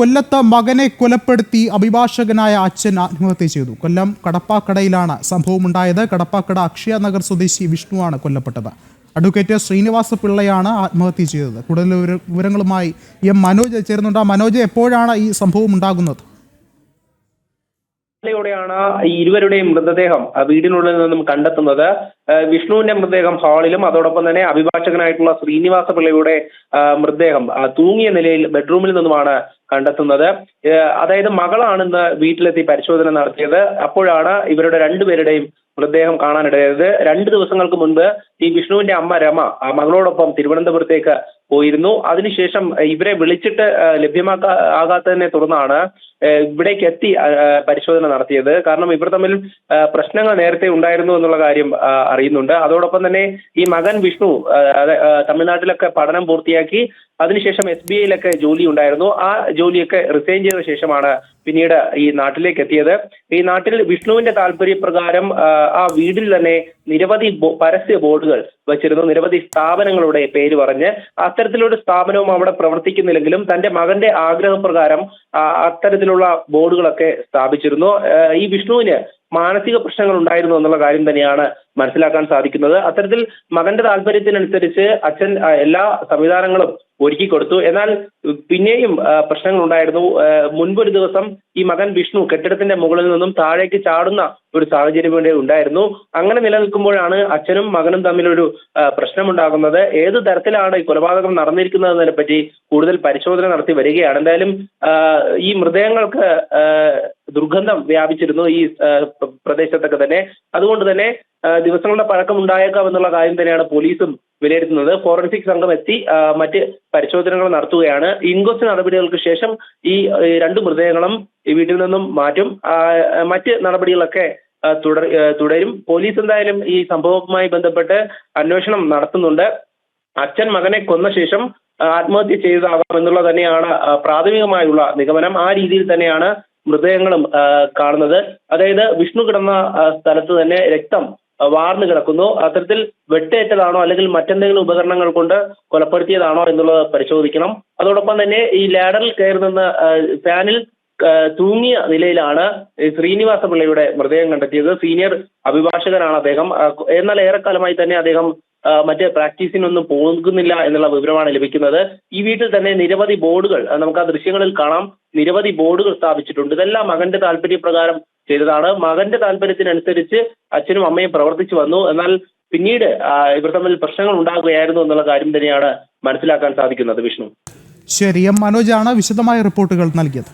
കൊല്ലത്ത് മകനെ കൊലപ്പെടുത്തി അഭിഭാഷകനായ അച്ഛൻ ആത്മഹത്യ ചെയ്തു. കൊല്ലം കടപ്പാക്കടയിലാണ് സംഭവമുണ്ടായത്. കടപ്പാക്കട അക്ഷയ നഗർ സ്വദേശി വിഷ്ണുവാണ് കൊല്ലപ്പെട്ടത്. അഡ്വക്കേറ്റ് ശ്രീനിവാസ പിള്ളയാണ് ആത്മഹത്യ ചെയ്തത്. കൂടുതൽ വിവര- വിവരങ്ങളുമായി എം മനോജ് ചേരുന്നുണ്ട്. മനോജ് എപ്പോഴാണ് ഈ സംഭവം ഉണ്ടാകുന്നത്? യോടെയാണ് ഈ ഇരുവരുടെയും മൃതദേഹം വീടിനുള്ളിൽ നിന്നും കണ്ടെത്തുന്നത്. വിഷ്ണുവിന്റെ മൃതദേഹം ഹാളിലും അതോടൊപ്പം തന്നെ അഭിഭാഷകനായിട്ടുള്ള ശ്രീനിവാസ പിള്ളയുടെ മൃതദേഹം തൂങ്ങിയ നിലയിൽ ബെഡ്റൂമിൽ നിന്നുമാണ് കണ്ടെത്തുന്നത്. അതായത് മകളാണ് ഇന്ന് വീട്ടിലെത്തി പരിശോധന നടത്തിയത്. അപ്പോഴാണ് ഇവരുടെ രണ്ടുപേരുടെയും മൃതദേഹം കാണാനിടയായത്. രണ്ട് ദിവസങ്ങൾക്ക് മുൻപ് ഈ വിഷ്ണുവിന്റെ അമ്മ രമ മകളോടൊപ്പം തിരുവനന്തപുരത്തേക്ക് പോയിരുന്നു. അതിനുശേഷം ഇവരെ വിളിച്ചിട്ട് ലഭ്യമാക്കാ ആകാത്തതിനെ തുടർന്നാണ് ഇവിടേക്ക് എത്തി പരിശോധന നടത്തിയത്. കാരണം ഇവർ തമ്മിൽ പ്രശ്നങ്ങൾ നേരത്തെ ഉണ്ടായിരുന്നു എന്നുള്ള കാര്യം അറിയുന്നുണ്ട്. അതോടൊപ്പം തന്നെ ഈ മകൻ വിഷ്ണു തമിഴ്നാട്ടിലൊക്കെ പഠനം പൂർത്തിയാക്കി അതിനുശേഷം എസ് ബി ഐയിലൊക്കെ ജോലി ഉണ്ടായിരുന്നു ആ ജോലിയൊക്കെ റിസൈൻ ചെയ്ത ശേഷമാണ് പിന്നീട് ഈ നാട്ടിലേക്ക് എത്തിയത്. ഈ നാട്ടിൽ വിഷ്ണുവിന്റെ താല്പര്യപ്രകാരം ആ, വീടിൽ തന്നെ നിരവധി പരസ്യ ബോർഡുകൾ വച്ചിരുന്നു. നിരവധി സ്ഥാപനങ്ങളുടെ പേര് പറഞ്ഞ് അത്തരത്തിലൊരു സ്ഥാപനവും അവിടെ പ്രവർത്തിക്കുന്നില്ലെങ്കിലും തന്റെ മകന്റെ ആഗ്രഹപ്രകാരം അത്തരത്തിലുള്ള ബോർഡുകളൊക്കെ സ്ഥാപിച്ചിരുന്നു. ഈ വിഷ്ണുവിന് മാനസിക പ്രശ്നങ്ങൾ ഉണ്ടായിരുന്നു എന്നുള്ള കാര്യം തന്നെയാണ് മനസ്സിലാക്കാൻ സാധിക്കുന്നത്. അത്തരത്തിൽ മകന്റെ താല്പര്യത്തിനനുസരിച്ച് അച്ഛൻ എല്ലാ സംവിധാനങ്ങളും ഒരുക്കി കൊടുത്തു. എന്നാൽ പിന്നെയും പ്രശ്നങ്ങൾ ഉണ്ടായിരുന്നു മുൻപൊരു ദിവസം ഈ മകൻ വിഷ്ണു കെട്ടിടത്തിന്റെ മുകളിൽ നിന്നും താഴേക്ക് ചാടുന്ന ഒരു സാഹചര്യം ഇവിടെ ഉണ്ടായിരുന്നു. അങ്ങനെ നിലനിൽക്കുമ്പോഴാണ് അച്ഛനും മകനും തമ്മിലൊരു പ്രശ്നം പ്രശ്നമുണ്ടാകുന്നത്. ഏത് തരത്തിലാണ് ഈ കൊലപാതകം നടന്നിരിക്കുന്നതിനെ പറ്റി കൂടുതൽ പരിശോധന നടത്തി വരികയാണ്. എന്തായാലും ഈ മൃതദേഹങ്ങൾക്ക് ദുർഗന്ധം വ്യാപിച്ചിരുന്നു ഈ പ്രദേശത്തൊക്കെ തന്നെ. അതുകൊണ്ട് തന്നെ ദിവസങ്ങളുടെ പഴക്കം ഉണ്ടായേക്കാം എന്നുള്ള കാര്യം തന്നെയാണ് പോലീസും വിലയിരുത്തുന്നത്. ഫോറൻസിക് സംഘം എത്തി മറ്റ് പരിശോധനകൾ നടത്തുകയാണ്. ഇൻക്വസ്റ്റ് നടപടികൾക്ക് ശേഷം ഈ രണ്ട് മൃതദേഹങ്ങളും വീട്ടിൽ നിന്നും മാറ്റും. മറ്റ് നടപടികളൊക്കെ തുടർ തുടരും. പോലീസ് എന്തായാലും ഈ സംഭവവുമായി ബന്ധപ്പെട്ട് അന്വേഷണം നടത്തുന്നുണ്ട്. അച്ഛൻ മകനെ കൊന്ന ശേഷം ആത്മഹത്യ ചെയ്തതാകാം എന്നുള്ള തന്നെയാണ് പ്രാഥമികമായുള്ള നിഗമനം. ആ രീതിയിൽ തന്നെയാണ് മൃതദേഹങ്ങളും കാണുന്നത്. അതായത് വിഷ്ണു കിടന്ന സ്ഥലത്ത് തന്നെ രക്തം വാർന്നു കിടക്കുന്നു. അത്തരത്തിൽ വെട്ടേറ്റതാണോ അല്ലെങ്കിൽ മറ്റെന്തെങ്കിലും ഉപകരണങ്ങൾ കൊണ്ട് കൊലപ്പെടുത്തിയതാണോ എന്നുള്ളത് പരിശോധിക്കണം. അതോടൊപ്പം തന്നെ ഈ ലാഡറിൽ കയറി നിന്ന് ഫാനിൽ തൂങ്ങിയ നിലയിലാണ് ശ്രീനിവാസ പിള്ളയുടെ മൃതദേഹം കണ്ടെത്തിയത്. സീനിയർ അഭിഭാഷകനാണ് അദ്ദേഹം. എന്നാൽ ഏറെക്കാലമായി തന്നെ അദ്ദേഹം മറ്റ് പ്രാക്ടീസിനൊന്നും പോകുന്നില്ല എന്നുള്ള വിവരമാണ് ലഭിക്കുന്നത്. ഈ വീട്ടിൽ തന്നെ നിരവധി ബോർഡുകൾ നമുക്ക് ആ ദൃശ്യങ്ങളിൽ കാണാം. നിരവധി ബോർഡുകൾ സ്ഥാപിച്ചിട്ടുണ്ട്. ഇതെല്ലാം മകന്റെ താല്പര്യപ്രകാരം ചെയ്തതാണ്. മകന്റെ താല്പര്യത്തിനനുസരിച്ച് അച്ഛനും അമ്മയും പ്രവർത്തിച്ചു വന്നു. എന്നാൽ പിന്നീട് ഇവർ തമ്മിൽ പ്രശ്നങ്ങൾ ഉണ്ടാകുകയായിരുന്നു എന്നുള്ള കാര്യം തന്നെയാണ് മനസ്സിലാക്കാൻ സാധിക്കുന്നത് വിഷ്ണു. ശരി എം മനോജാണ് വിശദമായ റിപ്പോർട്ടുകൾ നൽകിയത്.